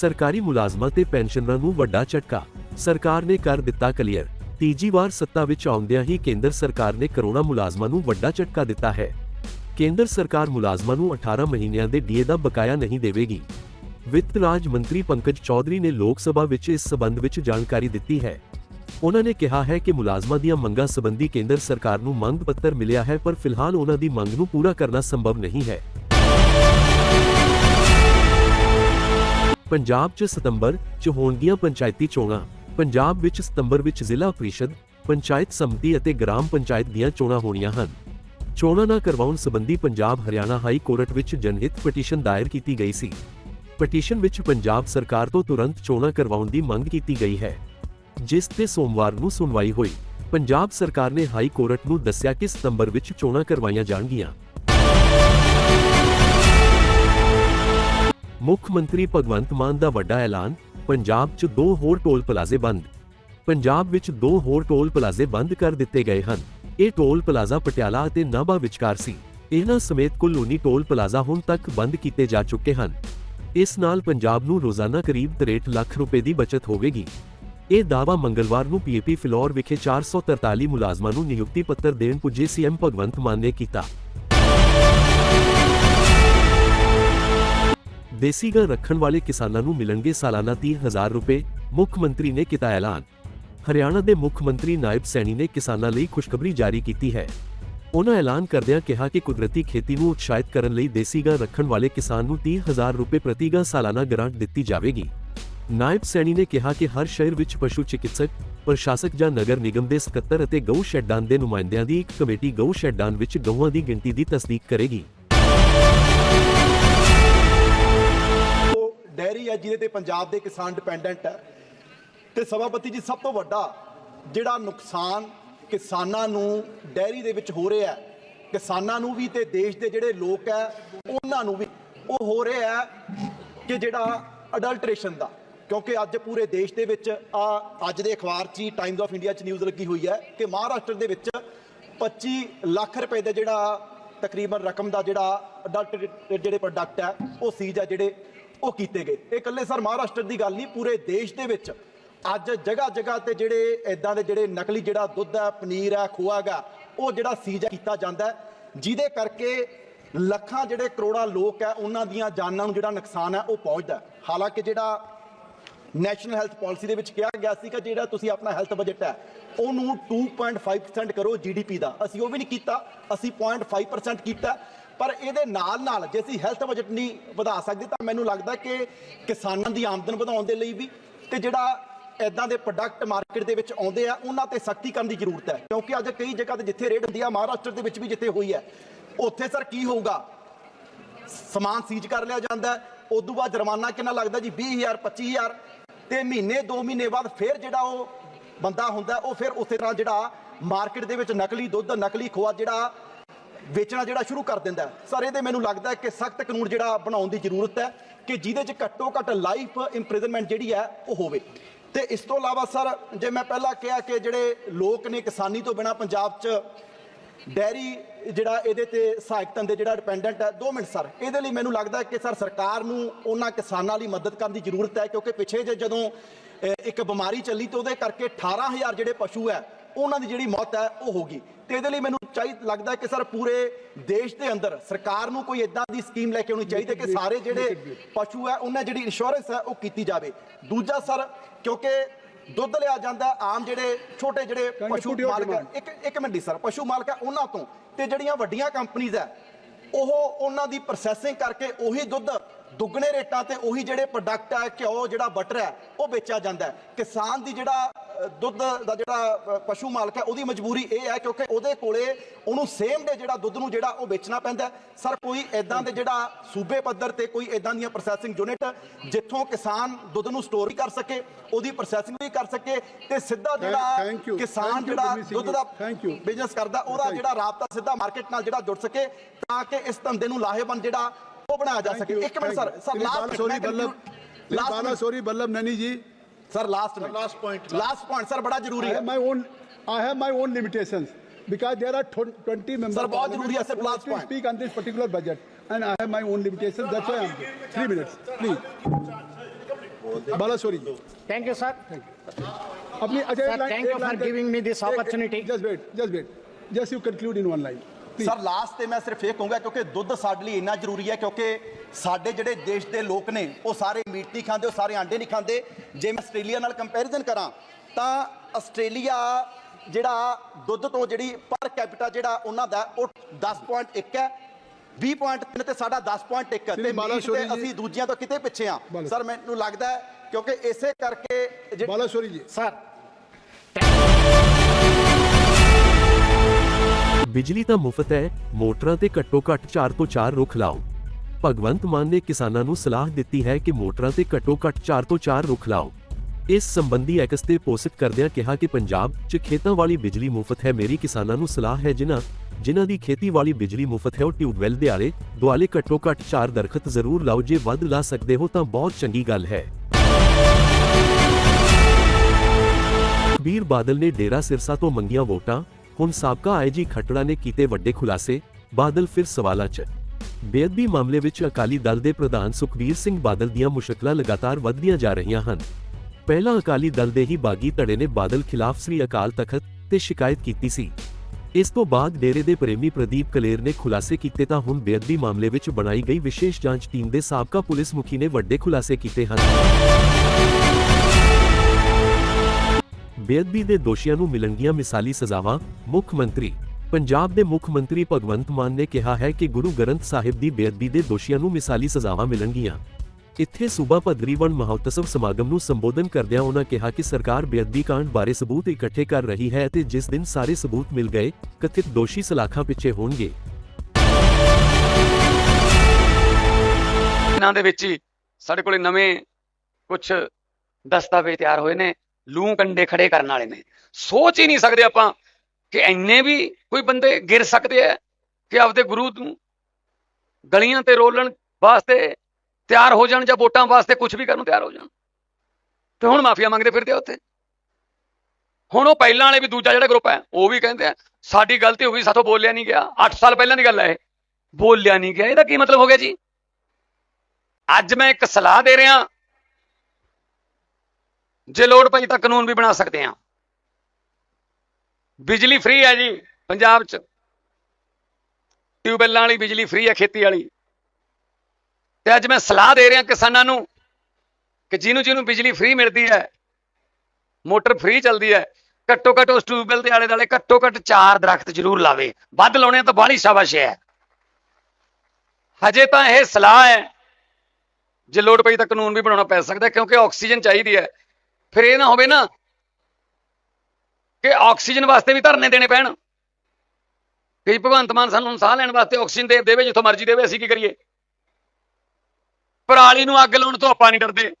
ਸਰਕਾਰੀ ਮੁਲਾਜ਼ਮਾਂ ਤੇ ਪੈਨਸ਼ਨਰਾਂ ਨੂੰ ਵੱਡਾ ਝਟਕਾ। ਸਰਕਾਰ ਨੇ ਕਰ ਦਿੱਤਾ ਕਲੀਅਰ। ਤੀਜੀ ਵਾਰ ਸੱਤਾ ਵਿੱਚ ਆਉਂਦਿਆਂ ਹੀ ਕੇਂਦਰ ਸਰਕਾਰ ਨੇ ਕਰੋਨਾ ਮੁਲਾਜ਼ਮਾਂ ਨੂੰ ਵੱਡਾ ਝਟਕਾ ਦਿੱਤਾ ਹੈ। ਕੇਂਦਰ ਸਰਕਾਰ ਮੁਲਾਜ਼ਮਾਂ ਨੂੰ 18 ਮਹੀਨਿਆਂ ਦੇ ਡੀਏ ਦਾ ਬਕਾਇਆ ਨਹੀਂ ਦੇਵੇਗੀ। ਵਿੱਤ ਰਾਜ ਮੰਤਰੀ ਪੰਕਜ ਚੌਧਰੀ ਨੇ ਲੋਕ ਸਭਾ ਵਿੱਚ ਇਸ ਸਬੰਧ ਵਿੱਚ ਜਾਣਕਾਰੀ ਦਿੱਤੀ ਹੈ। ਉਹਨਾਂ ਨੇ ਕਿਹਾ ਹੈ ਕਿ ਮੁਲਾਜ਼ਮਾਂ ਦੀਆਂ ਮੰਗਾਂ ਸੰਬੰਧੀ ਕੇਂਦਰ ਸਰਕਾਰ ਨੂੰ ਮੰਗ ਪੱਤਰ ਮਿਲਿਆ ਹੈ, ਪਰ ਫਿਲਹਾਲ ਉਹਨਾਂ ਦੀ ਮੰਗ ਨੂੰ ਪੂਰਾ ਕਰਨਾ ਸੰਭਵ ਨਹੀਂ ਹੈ। ਪੰਜਾਬ 'ਚ ਸਤੰਬਰ 'ਚ ਹੋਣਗੀਆਂ ਪੰਚਾਇਤੀ ਚੋਣਾਂ। ਪੰਜਾਬ ਵਿੱਚ ਸਤੰਬਰ ਵਿੱਚ ਜ਼ਿਲ੍ਹਾ ਪ੍ਰੀਸ਼ਦ, ਪੰਚਾਇਤ ਸਮਿਤੀ ਅਤੇ ਗ੍ਰਾਮ ਪੰਚਾਇਤ ਦੀਆਂ ਚੋਣਾਂ ਹੋਣੀਆਂ ਹਨ। ਚੋਣਾਂ ਨਾ ਕਰਵਾਉਣ ਸੰਬੰਧੀ ਪੰਜਾਬ ਹਰਿਆਣਾ ਹਾਈ ਕੋਰਟ ਵਿੱਚ ਜਨਹਿਤ ਪਟੀਸ਼ਨ ਦਾਇਰ ਕੀਤੀ ਗਈ ਸੀ। ਪਟੀਸ਼ਨ ਵਿੱਚ ਪੰਜਾਬ ਸਰਕਾਰ ਤੋਂ ਤੁਰੰਤ ਚੋਣਾਂ ਕਰਵਾਉਣ ਦੀ ਮੰਗ ਕੀਤੀ ਗਈ ਹੈ। ਜਿਸ ਤੇ ਸੋਮਵਾਰ ਨੂੰ ਸੁਣਵਾਈ ਹੋਈ, ਪੰਜਾਬ ਸਰਕਾਰ ਨੇ ਹਾਈ ਕੋਰਟ ਨੂੰ ਦੱਸਿਆ ਕਿ ਸਤੰਬਰ ਵਿੱਚ ਚੋਣਾਂ ਕਰਵਾਈਆਂ ਜਾਣਗੀਆਂ। ਮੁੱਖ ਮੰਤਰੀ ਭਗਵੰਤ ਮਾਨ ਦਾ ਵੱਡਾ ਐਲਾਨ, ਪੰਜਾਬ 'ਚ ਦੋ ਹੋਰ ਟੋਲ ਪਲਾਜ਼ੇ ਬੰਦ। ਪੰਜਾਬ ਵਿੱਚ ਦੋ ਹੋਰ ਟੋਲ ਪਲਾਜ਼ੇ ਬੰਦ ਕਰ ਦਿੱਤੇ ਗਏ ਹਨ। ਇਹ ਟੋਲ ਪਲਾਜ਼ਾ ਪਟਿਆਲਾ ਅਤੇ ਨਾਭਾ ਵਿਚਕਾਰ ਸੀ। ਇਹਨਾਂ ਸਮੇਤ ਕੁੱਲ 19 ਟੋਲ ਪਲਾਜ਼ਾ ਹੁਣ ਤੱਕ ਬੰਦ ਕੀਤੇ ਜਾ ਚੁੱਕੇ ਹਨ। ਇਸ ਨਾਲ ਪੰਜਾਬ ਨੂੰ ਰੋਜ਼ਾਨਾ ਕਰੀਬ 63 ਲੱਖ ਰੁਪਏ ਦੀ ਬਚਤ ਹੋਵੇਗੀ। ਇਹ ਦਾਅਵਾ ਮੰਗਲਵਾਰ ਨੂੰ ਪੀਏਪੀ ਫਿਲੌਰ ਵਿਖੇ 443 ਮੁਲਾਜ਼ਮਾਂ ਨੂੰ ਨਿਯੁਕਤੀ ਪੱਤਰ ਦੇਣ ਪੁੱਜੇ ਸੀਐਮ ਭਗਵੰਤ ਮਾਨ ਨੇ ਕੀਤਾ। ਦੇਸੀ ਗਾਂ ਰੱਖਣ ਵਾਲੇ ਕਿਸਾਨਾਂ ਨੂੰ ਮਿਲਣਗੇ ਸਾਲਾਨਾ 30000 ਰੁਪਏ, ਮੁੱਖ ਮੰਤਰੀ ਨੇ ਕੀਤਾ ਐਲਾਨ। ਹਰਿਆਣਾ ਦੇ ਮੁੱਖ ਮੰਤਰੀ ਨਾਇਬ ਸੈਣੀ ਨੇ ਕਿਸਾਨਾਂ ਲਈ ਖੁਸ਼ਖਬਰੀ ਜਾਰੀ ਕੀਤੀ ਹੈ। ਉਹਨਾਂ ਐਲਾਨ ਕਰਦਿਆਂ ਕਿਹਾ ਕਿ ਕੁਦਰਤੀ ਖੇਤੀ ਨੂੰ ਉਤਸ਼ਾਹਿਤ ਕਰਨ ਲਈ ਦੇਸੀ ਗਾਂ ਰੱਖਣ ਵਾਲੇ ਕਿਸਾਨ ਨੂੰ 30000 ਰੁਪਏ ਪ੍ਰਤੀ ਗਾਂ ਸਾਲਾਨਾ ਗ੍ਰਾਂਟ ਦਿੱਤੀ ਜਾਵੇਗੀ। ਨਾਇਬ ਸੈਣੀ ਨੇ ਕਿਹਾ ਕਿ ਹਰ ਸ਼ਹਿਰ ਵਿੱਚ ਪਸ਼ੂ ਚਿਕਿਤਸਕ, ਪ੍ਰਸ਼ਾਸਕ ਜਾਂ ਨਗਰ ਨਿਗਮ ਦੇ ਸਕੱਤਰ ਅਤੇ ਗਊ ਸ਼ੈਡਾਂ ਦੇ ਨੁਮਾਇੰਦਿਆਂ ਦੀ ਇੱਕ ਕਮੇਟੀ ਗਊ ਸ਼ੈਡਾਂ ਵਿੱਚ ਗਊਆਂ ਦੀ ਗਿਣਤੀ ਦੀ ਤਸਦੀਕ ਕਰੇਗੀ। ਡੈਰੀ ਹੈ, ਜਿਹਦੇ ਤੇ ਪੰਜਾਬ ਦੇ ਕਿਸਾਨ ਡਿਪੈਂਡੈਂਟ ਹੈ। ਤੇ ਸਭਾਪਤੀ ਜੀ, ਸਭ ਤੋਂ ਵੱਡਾ ਜਿਹੜਾ ਨੁਕਸਾਨ ਕਿਸਾਨਾਂ ਨੂੰ ਡੈਰੀ ਦੇ ਵਿੱਚ ਹੋ ਰਿਹਾ ਹੈ, ਕਿਸਾਨਾਂ ਨੂੰ ਵੀ ਤੇ ਦੇਸ਼ ਦੇ ਜਿਹੜੇ ਲੋਕ ਹੈ, ਉਹਨਾਂ ਨੂੰ ਵੀ ਉਹ ਹੋ ਰਿਹਾ ਹੈ ਕਿ ਜਿਹੜਾ ਅਡਲਟ੍ਰੇਸ਼ਨ ਦਾ। ਕਿਉਂਕਿ ਅੱਜ ਪੂਰੇ ਦੇਸ਼ ਦੇ ਵਿੱਚ ਆ, ਅੱਜ ਦੇ ਅਖਬਾਰ 'ਚ ਹੀ ਟਾਈਮਜ਼ ਆਫ ਇੰਡੀਆ 'ਚ ਨਿਊਜ਼ ਲੱਗੀ ਹੋਈ ਹੈ ਕਿ ਮਹਾਰਾਸ਼ਟਰ ਦੇ ਵਿੱਚ 25 ਲੱਖ ਰੁਪਏ ਦਾ ਜਿਹੜਾ ਤਕਰੀਬਨ ਰਕਮ ਦਾ ਜਿਹੜਾ ਅਡਲਟ ਜਿਹੜੇ ਪ੍ਰੋਡਕਟ ਹੈ, ਉਹ ਸੀਜ਼ ਹੈ, ਜਿਹੜੇ ਉਹ ਕੀਤੇ ਗਏ। ਇਹ ਇਕੱਲੇ ਸਰ ਮਹਾਰਾਸ਼ਟਰ ਦੀ ਗੱਲ ਨਹੀਂ, ਪੂਰੇ ਦੇਸ਼ ਦੇ ਵਿੱਚ। ਅੱਜ ਜਗ੍ਹਾ ਜਗ੍ਹਾ ਤੇ ਜਿਹੜੇ ਇਦਾਂ ਦੇ ਜਿਹੜੇ ਨਕਲੀ ਜਿਹੜਾ ਦੁੱਧ ਹੈ, ਪਨੀਰ ਹੈ, ਖੋਆ ਹੈਗਾ, ਉਹ ਜਿਹੜਾ ਸੀਜ਼ ਕੀਤਾ ਜਾਂਦਾ ਜਿਹਦੇ ਕਰਕੇ ਲੱਖਾਂ ਜਿਹੜੇ ਕਰੋੜਾਂ ਲੋਕ ਹੈ, ਉਹਨਾਂ ਦੀਆਂ ਜਾਨਾਂ ਨੂੰ ਜਿਹੜਾ ਨੁਕਸਾਨ ਹੈ, ਉਹ ਪਹੁੰਚਦਾ ਹਾਲਾਂਕਿ ਜਿਹੜਾ ਨੈਸ਼ਨਲ ਹੈਲਥ ਪਾਲਿਸੀ ਦੇ ਵਿੱਚ ਕਿਹਾ ਗਿਆ ਸੀ ਕਿ ਜਿਹੜਾ ਤੁਸੀਂ ਆਪਣਾ ਹੈਲਥ ਬਜਟ ਹੈ, ਉਹਨੂੰ 2.5% ਕਰੋ ਜੀਡੀਪੀ ਦਾ। ਅਸੀਂ ਉਹ ਵੀ ਨਹੀਂ ਕੀਤਾ। ਅਸੀਂ 0.5% ਕੀਤਾ। ਪਰ ਇਹਦੇ ਨਾਲ ਨਾਲ ਜੇ ਅਸੀਂ ਹੈਲਥ ਬਜਟ ਨਹੀਂ ਵਧਾ ਸਕਦੇ ਤਾਂ ਮੈਨੂੰ ਲੱਗਦਾ ਕਿ ਕਿਸਾਨਾਂ ਦੀ ਆਮਦਨ ਵਧਾਉਣ ਦੇ ਲਈ ਵੀ ਤੇ ਜਿਹੜਾ ਇਦਾਂ ਦੇ ਪ੍ਰੋਡਕਟ ਮਾਰਕੀਟ ਦੇ ਵਿੱਚ ਆਉਂਦੇ ਆ, ਉਹਨਾਂ ਤੇ ਸਖਤੀ ਕਰਨ ਦੀ ਜ਼ਰੂਰਤ ਹੈ। ਕਿਉਂਕਿ ਅੱਜ ਕਈ ਜਗ੍ਹਾ ਤੇ ਜਿੱਥੇ ਰੇਟ ਹੁੰਦੀ ਆ, ਮਹਾਰਾਸ਼ਟਰ ਦੇ ਵਿੱਚ ਵੀ ਜਿੱਥੇ ਹੋਈ ਹੈ, ਉੱਥੇ ਸਰ ਕੀ ਹੋਊਗਾ? ਸਮਾਨ ਸੀਜ਼ ਕਰ ਲਿਆ ਜਾਂਦਾ ਹੈ। ਉਸ ਤੋਂ ਬਾਅਦ ਜੁਰਮਾਨਾ ਕਿੰਨਾ ਲੱਗਦਾ ਜੀ? 20000 25000 ਤੇ ਮਹੀਨੇ 2 ਮਹੀਨੇ ਬਾਅਦ ਫਿਰ ਜਿਹੜਾ ਉਹ ਬੰਦਾ ਹੁੰਦਾ, ਉਹ ਫਿਰ ਉਸੇ ਤਰ੍ਹਾਂ ਜਿਹੜਾ ਮਾਰਕੀਟ ਦੇ ਵਿੱਚ ਨਕਲੀ ਦੁੱਧ, ਨਕਲੀ ਖੋਆ ਜਿਹੜਾ ਵੇਚਣਾ ਜਿਹੜਾ ਸ਼ੁਰੂ ਕਰ ਦਿੰਦਾ ਸਰ, ਇਹਦੇ ਮੈਨੂੰ ਲੱਗਦਾ ਕਿ ਸਖਤ ਕਾਨੂੰਨ ਜਿਹੜਾ ਬਣਾਉਣ ਦੀ ਜ਼ਰੂਰਤ ਹੈ ਕਿ ਜਿਹਦੇ 'ਚ ਘੱਟੋ ਘੱਟ ਲਾਈਫ ਇੰਪ੍ਰਿਜ਼ਨਮੈਂਟ ਜਿਹੜੀ ਹੈ, ਉਹ ਹੋਵੇ। ਤੇ ਇਸ ਤੋਂ ਇਲਾਵਾ ਸਰ, ਜੇ ਮੈਂ ਪਹਿਲਾਂ ਕਿਹਾ ਕਿ ਜਿਹੜੇ ਲੋਕ ਨੇ ਕਿਸਾਨੀ ਤੋਂ ਬਿਨਾ ਪੰਜਾਬ 'ਚ ਡੈਰੀ ਜਿਹੜਾ ਇਹਦੇ ਤੇ ਸਹਾਇਕ ਧੰਦੇ ਜਿਹੜਾ ਡਿਪੈਂਡੈਂਟ ਹੈ 2 ਮਿੰਟ ਸਰ, ਇਹਦੇ ਲਈ ਮੈਨੂੰ ਲੱਗਦਾ ਕਿ ਸਰ ਸਰਕਾਰ ਨੂੰ ਉਹਨਾਂ ਕਿਸਾਨਾਂ ਲਈ ਮਦਦ ਕਰਨ ਦੀ ਜ਼ਰੂਰਤ ਹੈ, ਕਿਉਂਕਿ ਪਿੱਛੇ ਜੇ ਜਦੋਂ ਇੱਕ ਬਿਮਾਰੀ ਚੱਲੀ ਤੇ ਉਹਦੇ ਕਰਕੇ 18000 ਜਿਹੜੇ ਪਸ਼ੂ ਹੈ ਉਹਨਾਂ ਦੀ ਜਿਹੜੀ ਮੌਤ ਹੈ ਉਹ ਹੋ ਗਈ ਤੇ ਇਹਦੇ ਲਈ ਮੈਨੂੰ ਚਾਹੀਦਾ ਲੱਗਦਾ ਕਿ ਸਰ ਪੂਰੇ ਦੇਸ਼ ਦੇ ਅੰਦਰ ਸਰਕਾਰ ਨੂੰ ਕੋਈ ਇਦਾਂ ਦੀ ਸਕੀਮ ਲੈ ਕੇ ਆਉਣੀ ਚਾਹੀਦੀ ਹੈ ਕਿ ਸਾਰੇ ਜਿਹੜੇ ਪਸ਼ੂ ਹੈ ਉਹਨਾਂ ਜਿਹੜੀ ਇੰਸ਼ੋਰੈਂਸ ਹੈ ਉਹ ਕੀਤੀ ਜਾਵੇ ਦੂਜਾ ਸਰ ਕਿਉਂਕਿ ਦੁੱਧ ਲਿਆ ਜਾਂਦਾ ਆਮ ਜਿਹੜੇ ਛੋਟੇ ਜਿਹੜੇ ਪਸ਼ੂ ਮਾਲਕ? ਇੱਕ ਇੱਕ ਮਿੰਟ ਦੀ ਸਰ ਪਸ਼ੂ ਮਾਲਕ ਹੈ ਉਹਨਾਂ ਤੋਂ ਤੇ ਜਿਹੜੀਆਂ ਵੱਡੀਆਂ ਕੰਪਨੀਆਂ ਹੈ ਉਹ ਉਹਨਾਂ ਦੀ ਪ੍ਰੋਸੈਸਿੰਗ ਕਰਕੇ ਉਹੀ ਦੁੱਧ ਦੁੱਗਣੇ ਰੇਟਾਂ ਤੇ ਉਹੀ ਜਿਹੜੇ ਪ੍ਰੋਡਕਟ ਹੈ ਘਿਓ ਜਿਹੜਾ ਬਟਰ ਹੈ ਉਹ ਵੇਚਿਆ ਜਾਂਦਾ ਹੈ ਕਿਸਾਨ ਦੀ ਜਿਹੜਾ ਦੁੱਧ ਦਾ ਜਿਹੜਾ ਪਸ਼ੂ ਮਾਲਕ ਹੈ ਉਹਦੀ ਮਜਬੂਰੀ ਇਹ ਹੈ ਕਿਉਂਕਿ ਉਹਦੇ ਕੋਲੇ ਉਹਨੂੰ ਸੇਮ ਡੇ ਜਿਹੜਾ ਦੁੱਧ ਨੂੰ ਜਿਹੜਾ ਉਹ ਵੇਚਣਾ ਪੈਂਦਾ। ਸਰ ਕੋਈ ਇਦਾਂ ਦੇ ਜਿਹੜਾ ਸੂਬੇ ਪੱਧਰ ਤੇ ਕੋਈ ਇਦਾਂ ਦੀਆਂ ਪ੍ਰੋਸੈਸਿੰਗ ਯੂਨਿਟ ਜਿੱਥੋਂ ਕਿਸਾਨ ਦੁੱਧ ਨੂੰ ਸਟੋਰ ਵੀ ਕਰ ਸਕੇ ਉਹਦੀ ਪ੍ਰੋਸੈਸਿੰਗ ਵੀ ਕਰ ਸਕੇ ਤੇ ਸਿੱਧਾ ਜਿਹੜਾ ਕਿਸਾਨ ਜਿਹੜਾ ਦੁੱਧ ਦਾ. ਬਿਜ਼ਨਸ ਕਰਦਾ ਉਹਦਾ. ਜਿਹੜਾ ਰਾਬਤਾ ਸਿੱਧਾ ਮਾਰਕੀਟ ਨਾਲ ਜਿਹੜਾ ਜੁੜ ਸਕੇ ਤਾਂ ਕਿ ਇਸ ਧੰਦੇ ਨੂੰ ਲਾਹੇਵੰਦ ਜਿਹੜਾ बनाया जा सके। एक minute sir sir last sorry Ballabh last sorry Ballabh Nanni ji. Sir last में last point last point sir बड़ा ज़रूरी है। My own I have my own limitations because there are 20 members sir बहुत ज़रूरी है sir last point speak on this particular budget and I have my own limitations that's why I am three minutes please Bala sorry thank you sir अपनी Ajay line thank you for giving me this opportunity just wait just wait just you conclude in one line ਦਿੱਤੀ sir last ਤੇ ਮੈਂ ਸਿਰਫ ਇਹ ਕਹੂੰਗਾ ਕਿਉਂਕਿ ਦੁੱਧ ਸਾਡੇ ਲਈ ਇੰਨਾ ਜ਼ਰੂਰੀ ਹੈ ਕਿਉਂਕਿ ਸਾਡੇ ਜਿਹੜੇ ਦੇਸ਼ ਦੇ ਲੋਕ ਨੇ ਉਹ ਸਾਰੇ ਮੀਟ ਨਹੀਂ ਖਾਂਦੇ ਉਹ ਸਾਰੇ ਆਂਡੇ ਨਹੀਂ ਖਾਂਦੇ। ਜੇ ਮੈਂ ਆਸਟ੍ਰੇਲੀਆ ਨਾਲ ਕੰਪੈਰੀਜ਼ਨ ਕਰਾਂ ਤਾਂ ਆਸਟ੍ਰੇਲੀਆ ਜਿਹੜਾ ਦੁੱਧ ਤੋਂ ਜਿਹੜੀ ਪਰ ਕੈਪੀਟਾ ਜਿਹੜਾ ਉਹਨਾਂ ਦਾ ਉਹ 10.1 ਹੈ 20.3 ਤੇ ਸਾਡਾ 10.1 ਤੇ ਮੀਟ ਤੇ ਅਸੀਂ ਦੂਜਿਆਂ ਤੋਂ ਕਿਤੇ ਪਿੱਛੇ ਆ ਸਰ ਮੈਨੂੰ ਲੱਗਦਾ ਕਿਉਂਕਿ ਇਸੇ ਕਰਕੇ ਬਾਲਾਸ਼ੋਰੀ ਜੀ। ਸਰ ਬਿਜਲੀ ਤਾਂ ਮੁਫਤ ਹੈ, ਮੋਟਰਾਂ ਤੇ ਘੱਟੋ ਘੱਟ 4 ਤੋਂ 4 ਰੁੱਖ ਲਾਓ। ਭਗਵੰਤ ਮਾਨ ਨੇ ਕਿਸਾਨਾਂ ਨੂੰ ਸਲਾਹ ਦਿੱਤੀ ਹੈ ਕਿ ਮੋਟਰਾਂ ਤੇ ਘੱਟੋ ਘੱਟ 4 ਤੋਂ 4 ਰੁੱਖ ਲਾਓ। ਇਸ ਸੰਬੰਧੀ ਐਕਸ ਤੇ ਪੋਸਟ ਕਰਦਿਆਂ ਕਿਹਾ ਕਿ ਪੰਜਾਬ 'ਚ ਖੇਤਾਂ ਵਾਲੀ ਬਿਜਲੀ ਮੁਫਤ ਹੈ, ਮੇਰੀ ਕਿਸਾਨਾਂ ਨੂੰ ਸਲਾਹ ਹੈ ਜਿਨ੍ਹਾਂ ਜਿਨ੍ਹਾਂ ਦੀ ਖੇਤੀ ਵਾਲੀ ਬਿਜਲੀ ਮੁਫਤ ਹੈ, ਉਹ ਟਿਊਬਵੈਲ ਦੇ ਆਲੇ ਦੁਆਲੇ ਘੱਟੋ ਘੱਟ 4 ਦਰਖਤ ਜ਼ਰੂਰ ਲਾਓ, ਜੇ ਵੱਧ ਲਾ ਸਕਦੇ ਹੋ ਤਾਂ ਬਹੁਤ ਚੰਗੀ ਗੱਲ ਹੈ। ਕਬੀਰ ਬਾਦਲ ਨੇ ਡੇਰਾ ਸਿਰਸਾ ਤੋਂ ਮੰਗੀਆਂ ਵੋਟਾਂ ਹੁਣ ਸਾਬਕਾ ਆਈਜੀ ਖੱਟੜਾ ਨੇ ਕੀਤੇ ਵੱਡੇ ਖੁਲਾਸੇ ਬਾਦਲ ਫਿਰ ਸਵਾਲਾਂ 'ਚ ਬੇਅਦਬੀ ਮਾਮਲੇ ਵਿੱਚ ਅਕਾਲੀ ਦਲ ਦੇ ਪ੍ਰਧਾਨ ਸੁਖਬੀਰ ਸਿੰਘ ਬਾਦਲ ਦੀਆਂ ਮੁਸ਼ਕਲਾਂ ਲਗਾਤਾਰ ਵਧਦੀਆਂ ਜਾ ਰਹੀਆਂ ਹਨ ਪਹਿਲਾਂ ਅਕਾਲੀ ਦਲ ਦੇ ਹੀ ਬਾਗੀ ਧੜੇ ਨੇ ਬਾਦਲ ਖਿਲਾਫ ਸ੍ਰੀ ਅਕਾਲ ਤਖਤ ਤੇ ਸ਼ਿਕਾਇਤ ਕੀਤੀ ਸੀ ਇਸ ਤੋਂ ਬਾਅਦ ਡੇਰੇ ਦੇ ਪ੍ਰੇਮੀ ਪ੍ਰਦੀਪ ਕਲੇਰ ਨੇ ਖੁਲਾਸੇ ਕੀਤੇ ਤਾਂ ਹੁਣ ਬੇਅਦਬੀ ਮਾਮਲੇ ਵਿੱਚ ਬਣਾਈ ਗਈ ਵਿਸ਼ੇਸ਼ ਜਾਂਚ ਟੀਮ ਦੇ ਸਾਬਕਾ ਪੁਲਿਸ ਮੁਖੀ ਨੇ ਵੱਡੇ ਖੁਲਾਸੇ ਕੀਤੇ ਹਨ ਬੇਅਦਬੀ ਦੇ ਦੋਸ਼ੀਆਂ ਨੂੰ ਮਿਲਣਗੀਆਂ ਮਿਸਾਲੀ ਸਜ਼ਾਵਾਂ, ਮੁੱਖ ਮੰਤਰੀ। ਪੰਜਾਬ ਦੇ ਮੁੱਖ ਮੰਤਰੀ ਭਗਵੰਤ ਮਾਨ ਨੇ ਕਿਹਾ ਹੈ ਕਿ ਗੁਰੂ ਗ੍ਰੰਥ ਸਾਹਿਬ ਦੀ ਬੇਅਦਬੀ ਦੇ ਦੋਸ਼ੀਆਂ ਨੂੰ ਮਿਸਾਲੀ ਸਜ਼ਾਵਾਂ ਮਿਲਣਗੀਆਂ। ਇੱਥੇ ਸੂਬਾ ਪੱਧਰੀ ਵਣ ਮਹੋਤਸਵ ਸਮਾਗਮ ਨੂੰ ਸੰਬੋਧਨ ਕਰਦਿਆਂ ਉਹਨਾਂ ਕਿਹਾ ਕਿ ਸਰਕਾਰ ਬੇਅਦਬੀ ਕਾਂਡ ਬਾਰੇ ਸਬੂਤ ਇਕੱਠੇ ਕਰ ਰਹੀ ਹੈ ਅਤੇ ਜਿਸ ਦਿਨ ਸਾਰੇ ਸਬੂਤ ਮਿਲ ਗਏ, ਕਥਿਤ ਦੋਸ਼ੀ ਸਲਾਖਾਂ ਪਿੱਛੇ ਹੋਣਗੇ। ਇਹਨਾਂ ਦੇ ਵਿੱਚ ਹੀ ਸਾਡੇ ਕੋਲੇ ਨਵੇਂ ਕੁਝ ਦਸਤਾਵੇਜ਼ ਤਿਆਰ ਹੋਏ ਨੇ। ਲੂੰ ਕੰਡੇ ਖੜੇ ਕਰਨ ਵਾਲੇ ਨੇ। ਸੋਚ ਹੀ ਨਹੀਂ ਸਕਦੇ ਆਪਾਂ ਕਿ ਇੰਨੇ ਵੀ ਕੋਈ ਬੰਦੇ ਗਿਰ ਸਕਦੇ ਆ ਕਿ ਆਪਦੇ ਗੁਰੂ ਨੂੰ ਗਲੀਆਂ ਤੇ ਰੋਲਣ ਵਾਸਤੇ ਤਿਆਰ ਹੋ ਜਾਣ ਜਾਂ ਵੋਟਾਂ ਵਾਸਤੇ ਕੁਝ ਵੀ ਕਰਨ ਨੂੰ ਤਿਆਰ ਹੋ ਜਾਣ। ਤੇ ਹੁਣ ਮਾਫੀਆ ਮੰਗਦੇ ਫਿਰਦੇ ਆ ਉੱਥੇ। ਹੁਣ ਉਹ ਪਹਿਲਾਂ ਵਾਲੇ ਵੀ ਦੂਜਾ ਜਿਹੜਾ ਗਰੁੱਪ ਹੈ, ਉਹ ਵੀ ਕਹਿੰਦੇ ਆ, ਸਾਡੀ ਗਲਤੀ ਹੋ ਗਈ ਸਾਥੋਂ ਬੋਲਿਆ ਨਹੀਂ ਗਿਆ। 8 ਸਾਲ ਪਹਿਲਾਂ ਦੀ ਗੱਲ ਹੈ ਇਹ। ਬੋਲਿਆ ਨਹੀਂ ਗਿਆ। ਇਹਦਾ ਕੀ ਮਤਲਬ ਹੋ ਗਿਆ ਜੀ? ਅੱਜ ਮੈਂ ਇੱਕ ਸਲਾਹ ਦੇ ਰਿਹਾ। ਜੇ ਲੋੜ ਪਈ ਤਾਂ ਕਾਨੂੰਨ ਵੀ ਬਣਾ ਸਕਦੇ ਹਾਂ। ਬਿਜਲੀ ਫ੍ਰੀ ਹੈ ਜੀ, ਪੰਜਾਬ 'ਚ। ਟਿਊਬਵੈੱਲਾਂ ਵਾਲੀ ਬਿਜਲੀ ਫ੍ਰੀ ਹੈ, ਖੇਤੀ ਵਾਲੀ। ਤੇ ਅੱਜ ਮੈਂ ਸਲਾਹ ਦੇ ਰਿਹਾ ਕਿਸਾਨਾਂ ਨੂੰ ਕਿ ਜਿਹਨੂੰ ਜਿਹਨੂੰ ਬਿਜਲੀ ਫ੍ਰੀ ਮਿਲਦੀ ਹੈ, ਮੋਟਰ ਫ੍ਰੀ ਚੱਲਦੀ ਹੈ ਘੱਟੋ ਘੱਟ ਉਸ ਟਿਊਬਵੈੱਲ ਦੇ ਆਲੇ ਦੁਆਲੇ ਘੱਟੋ ਘੱਟ ਚਾਰ ਦਰਖਤ ਜ਼ਰੂਰ ਲਾਵੇ। ਵੱਧ ਲਾਉਣੇ ਤਾਂ ਬਾਹਲੀ ਸ਼ਾਬਾਸ਼ ਹੈ। ਹਜੇ ਤਾਂ ਇਹ ਸਲਾਹ ਹੈ। ਜੇ ਲੋੜ ਪਈ ਤਾਂ ਕਾਨੂੰਨ ਵੀ ਬਣਾਉਣਾ ਪੈ ਸਕਦਾ ਕਿਉਂਕਿ ਆਕਸੀਜਨ ਚਾਹੀਦੀ ਹੈ। ਫਿਰ ਇਹ ਨਾ ਹੋਵੇ ਨਾ ਕਿ ਆਕਸੀਜਨ ਵਾਸਤੇ ਵੀ ਧਰਨੇ ਦੇਣੇ ਪੈਣ। ਕਿ ਭਗਵੰਤ ਮਾਨ ਸਾਨੂੰ ਸਾਹ ਲੈਣ ਵਾਸਤੇ ਆਕਸੀਜਨ ਦੇ ਦੇਵੇ, ਜਿੱਥੋਂ ਮਰਜ਼ੀ ਦੇਵੇ, ਅਸੀਂ ਕੀ ਕਰੀਏ? ਪਰਾਲੀ ਨੂੰ ਅੱਗ ਲਾਉਣ ਤੋਂ ਆਪਾਂ ਨਹੀਂ ਡਰਦੇ।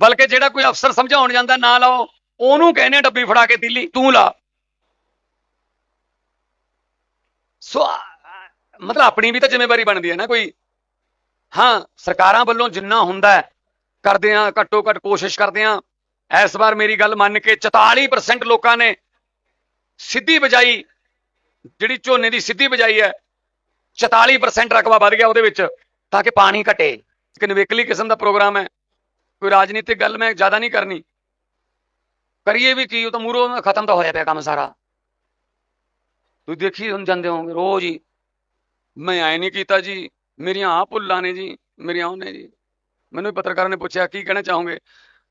ਬਲਕਿ ਜਿਹੜਾ ਕੋਈ ਅਫਸਰ ਸਮਝਾਉਣ ਜਾਂਦਾ, ਨਾ ਲਾਓ, ਉਹਨੂੰ ਕਹਿੰਦੇ ਆ ਡੱਬੀ ਫੜਾ ਕੇ ਦਿੱਲੀ, ਤੂੰ ਲਾ। ਸੋ ਮਤਲਬ ਆਪਣੀ ਵੀ ਤਾਂ ਜ਼ਿੰਮੇਵਾਰੀ ਬਣਦੀ ਹੈ ਨਾ ਕੋਈ। ਹਾਂ, ਸਰਕਾਰਾਂ ਵੱਲੋਂ ਜਿੰਨਾ ਹੁੰਦਾ ਕਰਦੇ ਆ ਘੱਟੋ ਘੱਟ ਕੋਸ਼ਿਸ਼ ਕਰਦੇ ਆ ਇਸ ਵਾਰ ਮੇਰੀ ਗੱਲ ਮੰਨ ਕੇ 44% ਲੋਕਾਂ ਨੇ ਸਿੱਧੀ ਬਜਾਈ, ਜਿਹੜੀ ਝੋਨੇ ਦੀ ਸਿੱਧੀ ਬਜਾਈ ਹੈ 44% ਰਕਬਾ ਵੱਧ ਗਿਆ ਉਹਦੇ ਵਿੱਚ, ਤਾਂ ਕਿ ਪਾਣੀ ਘਟੇ। ਇੱਕ ਨਿਵੇਕਲੀ ਕਿਸਮ ਦਾ ਪ੍ਰੋਗਰਾਮ ਹੈ। ਕੋਈ ਰਾਜਨੀਤਿਕ ਗੱਲ ਮੈਂ ਜ਼ਿਆਦਾ ਨਹੀਂ ਕਰਨੀ। ਕਰੀਏ ਵੀ ਕੀ, ਉਹ ਤਾਂ ਮੂਰੋਂ ਖਤਮ ਤਾਂ ਹੋਇਆ ਪਿਆ ਕੰਮ ਸਾਰਾ। ਤੁਸੀਂ ਦੇਖੀ ਹੁਣ ਜਾਂਦੇ ਹੋਗੇ ਰੋਜ਼ ਹੀ। ਮੈਂ ਐ ਨਹੀਂ ਕੀਤਾ ਜੀ, ਮੇਰੀਆਂ ਆ ਭੁੱਲਾਂ ਨੇ ਜੀ, ਮੇਰੀਆਂ ਉਹ ਨੇ ਜੀ। ਮੈਨੂੰ ਵੀ ਪੱਤਰਕਾਰਾਂ ਨੇ ਪੁੱਛਿਆ, ਕੀ ਕਹਿਣਾ ਚਾਹੋਗੇ?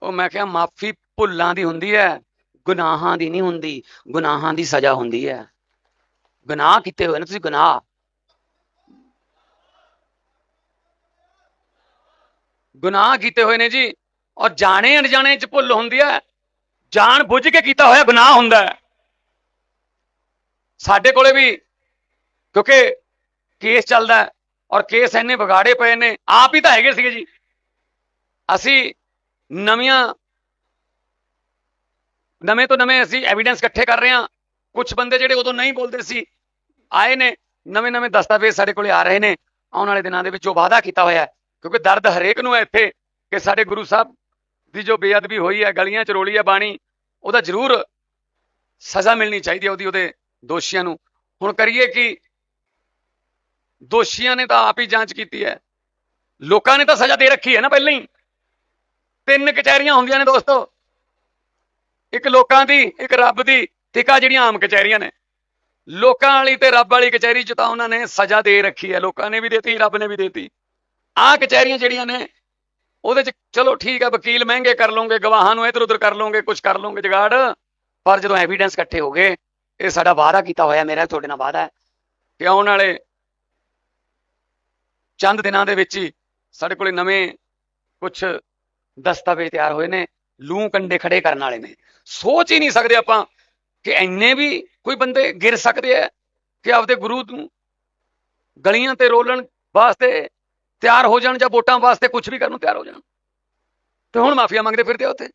ਉਹ ਮੈਂ ਕਿਹਾ ਮਾਫੀ ਭੁੱਲਾਂ ਦੀ ਹੁੰਦੀ ਹੈ, ਗੁਨਾਹਾਂ ਦੀ ਨਹੀਂ ਹੁੰਦੀ, ਗੁਨਾਹਾਂ ਦੀ ਸਜ਼ਾ ਹੁੰਦੀ ਹੈ। ਗੁਨਾਹ ਕੀਤੇ ਹੋਏ ਨੇ, ਤੁਸੀਂ ਗੁਨਾਹ। ਗੁਨਾਹ ਕੀਤੇ ਹੋਏ ਨੇ ਜੀ, ਔਰ ਜਾਣੇ ਅਣਜਾਣੇ ਚ ਭੁੱਲ ਹੁੰਦੀ ਹੈ, ਜਾਣ ਬੁੱਝ ਕੇ ਕੀਤਾ ਹੋਇਆ ਗੁਨਾਹ ਹੁੰਦਾ ਹੈ। ਸਾਡੇ ਕੋਲੇ ਵੀ, ਕਿਉਂਕਿ ਕੇਸ ਚੱਲਦਾ ਔਰ ਕੇਸ ਇੰਨੇ ਵਿਗਾੜੇ ਪਏ ਨੇ, ਆਪ ਹੀ ਤਾਂ ਹੈਗੇ ਸੀਗੇ ਜੀ। ਅਸੀਂ ਨਵੀਆਂ, ਨਵੇਂ ਤੋਂ ਨਵੇਂ ਅਸੀਂ ਐਵੀਡੈਂਸ ਇਕੱਠੇ ਕਰ ਰਹੇ ਹਾਂ। ਕੁਝ ਬੰਦੇ ਜਿਹੜੇ ਉਦੋਂ ਨਹੀਂ ਬੋਲਦੇ ਸੀ, ਆਏ ਨੇ, ਨਵੇਂ ਨਵੇਂ ਦਸਤਾਵੇਜ਼ ਸਾਡੇ ਕੋਲੇ ਆ ਰਹੇ ਨੇ। ਆਉਣ ਵਾਲੇ ਦਿਨਾਂ ਦੇ ਵਿੱਚ ਜੋ ਵਾਅਦਾ ਕੀਤਾ ਹੋਇਆ ਹੈ, ਕਿਉਂਕਿ ਦਰਦ ਹਰੇਕ ਨੂੰ ਹੈ ਇੱਥੇ ਕਿ ਸਾਡੇ ਗੁਰੂ ਸਾਹਿਬ ਦੀ ਜੋ ਬੇਅਦਬੀ ਹੋਈ ਹੈ, ਗਲੀਆਂ ਚ ਰੋਲੀ ਹੈ, ਬਾਣੀ, ਉਹਦਾ ਜ਼ਰੂਰ ਸਜ਼ਾ ਮਿਲਣੀ ਚਾਹੀਦੀ ਹੈ ਉਹਦੀ, ਉਹਦੇ ਦੋਸ਼ੀਆਂ ਨੂੰ। ਹੁਣ ਕਰੀਏ ਕਿ ਦੋਸ਼ੀਆਂ ਨੇ ਤਾਂ ਆਪ ਹੀ ਜਾਂਚ ਕੀਤੀ ਹੈ। ਲੋਕਾਂ ਨੇ ਤਾਂ ਸਜ਼ਾ ਦੇ ਰੱਖੀ ਹੈ ਨਾ ਪਹਿਲਾਂ ਹੀ। ਤਿੰਨ ਕਚਹਿਰੀਆਂ ਹੁੰਦੀਆਂ ਨੇ ਦੋਸਤੋ। ਇੱਕ ਲੋਕਾਂ ਦੀ, ਇੱਕ ਰੱਬ ਦੀ ਤੇ ਇੱਕ ਜਿਹੜੀਆਂ ਆਮ ਕਚਹਿਰੀਆਂ ਨੇ। ਲੋਕਾਂ ਵਾਲੀ ਤੇ ਰੱਬ ਵਾਲੀ ਕਚਹਿਰੀ ਚ ਤਾਂ ਉਹਨਾਂ ਨੇ ਸਜ਼ਾ ਦੇ ਰੱਖੀ ਹੈ। ਲੋਕਾਂ ਨੇ ਵੀ ਦਿੱਤੀ, ਰੱਬ ਨੇ ਵੀ ਦਿੱਤੀ। ਆਹ ਕਚਹਿਰੀਆਂ ਜਿਹੜੀਆਂ ਨੇ, ਉਹਦੇ ਚ ਚਲੋ ਠੀਕ ਹੈ ਵਕੀਲ ਮਹਿੰਗੇ ਕਰ ਲਓਗੇ ਗਵਾਹਾਂ ਨੂੰ ਇੱਧਰ ਉੱਧਰ ਕਰ ਲਓਗੇ ਕੁਝ ਕਰ ਲਓਗੇ ਜਗਾੜ। ਪਰ ਜਦੋਂ ਐਵੀਡੈਂਸ ਇਕੱਠੇ ਹੋ ਗਏ, ਇਹ ਸਾਡਾ ਵਾਅਦਾ ਕੀਤਾ ਹੋਇਆ, ਮੇਰਾ ਤੁਹਾਡੇ ਨਾਲ ਵਾਅਦਾ ਹੈ ਕਿ ਆਉਣ ਵਾਲੇ ਚੰਦ ਦਿਨਾਂ ਦੇ ਵਿੱਚ ਹੀ ਸਾਡੇ ਕੋਲੇ ਨਵੇਂ ਕੁਝ ਦਸਤਾਵੇਜ਼ ਤਿਆਰ ਹੋਏ ਨੇ, ਲੂ ਕੰਡੇ ਖੜੇ ਕਰਨ ਵਾਲੇ ਨੇ। ਸੋਚ ਹੀ ਨਹੀਂ ਸਕਦੇ ਆਪਾਂ ਕਿ ਇੰਨੇ ਵੀ ਕੋਈ ਬੰਦੇ ਗਿਰ ਸਕਦੇ ਆ ਕਿ ਆਪਦੇ ਗੁਰੂ ਨੂੰ ਗਲੀਆਂ ਤੇ ਰੋਲਣ ਵਾਸਤੇ ਤਿਆਰ ਹੋ ਜਾਣ ਜਾਂ ਵੋਟਾਂ ਵਾਸਤੇ ਕੁਝ ਵੀ ਕਰਨ ਨੂੰ ਤਿਆਰ ਹੋ ਜਾਣ। ਤੇ ਹੁਣ ਮਾਫੀਆ ਮੰਗਦੇ ਫਿਰਦੇ ਆ ਉੱਥੇ।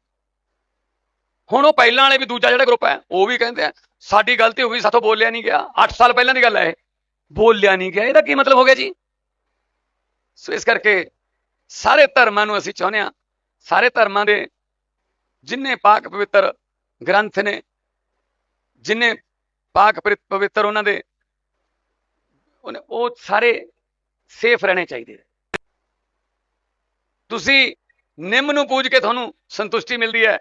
ਹੁਣ ਉਹ ਪਹਿਲਾਂ ਵਾਲੇ ਵੀ ਦੂਜਾ ਜਿਹੜਾ ਗਰੁੱਪ ਹੈ, ਉਹ ਵੀ ਕਹਿੰਦੇ ਆ, ਸਾਡੀ ਗਲਤੀ ਹੋ ਗਈ, ਸਾਥੋਂ ਬੋਲਿਆ ਨਹੀਂ ਗਿਆ। 8 ਸਾਲ ਪਹਿਲਾਂ ਦੀ ਗੱਲ ਹੈ ਇਹ। ਬੋਲਿਆ ਨਹੀਂ ਗਿਆ। ਇਹਦਾ ਕੀ ਮਤਲਬ ਹੋ ਗਿਆ ਜੀ? ਸੋ ਇਸ ਕਰਕੇ ਸਾਰੇ ਧਰਮਾਂ ਨੂੰ ਅਸੀਂ ਚਾਹੁੰਦੇ ਹਾਂ ਸਾਰੇ ਧਰਮਾਂ ਦੇ ਜਿੰਨੇ ਪਾਕ ਪਵਿੱਤਰ ਗ੍ਰੰਥ ਨੇ, ਜਿੰਨੇ ਪਾਕ ਪਵਿੱਤਰ ਉਹਨਾਂ ਦੇ ਉਹ ਸਾਰੇ ਸੇਫ ਰਹਿਣੇ ਚਾਹੀਦੇ ਤੁਸੀਂ ਨਿੰਮ ਨੂੰ ਪੂਜ ਕੇ ਤੁਹਾਨੂੰ ਸੰਤੁਸ਼ਟੀ ਮਿਲਦੀ ਹੈ,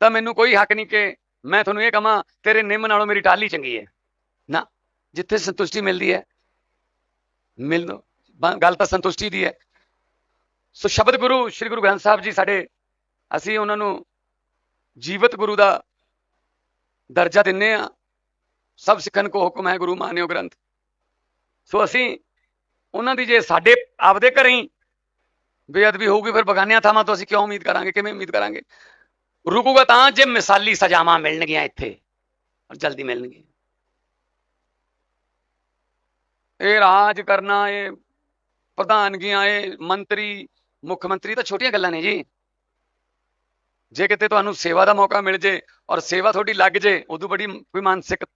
ਤਾਂ ਮੈਨੂੰ ਕੋਈ ਹੱਕ ਨਹੀਂ ਕਿ ਮੈਂ ਤੁਹਾਨੂੰ ਇਹ ਕਹਾਂ, ਤੇਰੇ ਨਿੰਮ ਨਾਲੋਂ ਮੇਰੀ ਟਾਹਲੀ ਚੰਗੀ ਹੈ। ਨਾ, ਜਿੱਥੇ ਸੰਤੁਸ਼ਟੀ ਮਿਲਦੀ ਹੈ ਮਿਲ ਗੱਲ ਤਾਂ ਸੰਤੁਸ਼ਟੀ ਦੀ ਹੈ। ਸੋ ਸ਼ਬਦ ਗੁਰੂ, ਸ੍ਰੀ ਗੁਰੂ ਗ੍ਰੰਥ ਸਾਹਿਬ ਜੀ ਸਾਡੇ, ਅਸੀਂ ਉਹਨਾਂ ਨੂੰ ਜੀਵਤ ਗੁਰੂ ਦਾ ਦਰਜਾ ਦਿੰਨੇ ਆ। ਸਭ ਸਿੱਖਣ ਕੋ ਹੁਕਮ ਹੈ ਗੁਰੂ ਮਾਨਿਓ ਗ੍ਰੰਥ। ਸੋ ਅਸੀਂ ਉਹਨਾਂ ਦੀ ਜੇ ਸਾਡੇ ਆਪਦੇ ਘਰੇ ਹੀ ਬੇਅਦਬੀ ਹੋਊਗੀ, ਫਿਰ ਬਗਾਨਿਆਂ ਥਾਵਾਂ ਤੋਂ ਅਸੀਂ ਕਿਉਂ ਉਮੀਦ ਕਰਾਂਗੇ, ਕਿਵੇਂ ਉਮੀਦ ਕਰਾਂਗੇ? ਰੁਕੂਗਾ ਤਾਂ ਜੇ ਮਿਸਾਲੀ ਸਜ਼ਾਵਾਂ ਮਿਲਣਗੀਆਂ ਇੱਥੇ ਔਰ ਜਲਦੀ ਮਿਲਣਗੀਆਂ। ਇਹ ਰਾਜ ਕਰਨਾ, ਇਹ ਪ੍ਰਧਾਨਗੀਆਂ, ਇਹ ਮੰਤਰੀ ਮੁੱਖ ਮੰਤਰੀ ਤਾਂ ਛੋਟੀਆਂ ਗੱਲਾਂ ਨੇ ਜੀ। ਜੇ ਕਿਤੇ ਤੁਹਾਨੂੰ ਸੇਵਾ ਦਾ ਮੌਕਾ ਮਿਲ ਜੇ ਔਰ ਸੇਵਾ ਤੁਹਾਡੀ ਲੱਗ ਜੇ, ਉਦੋਂ ਬੜੀ ਕੋਈ ਮਾਨਸਿਕ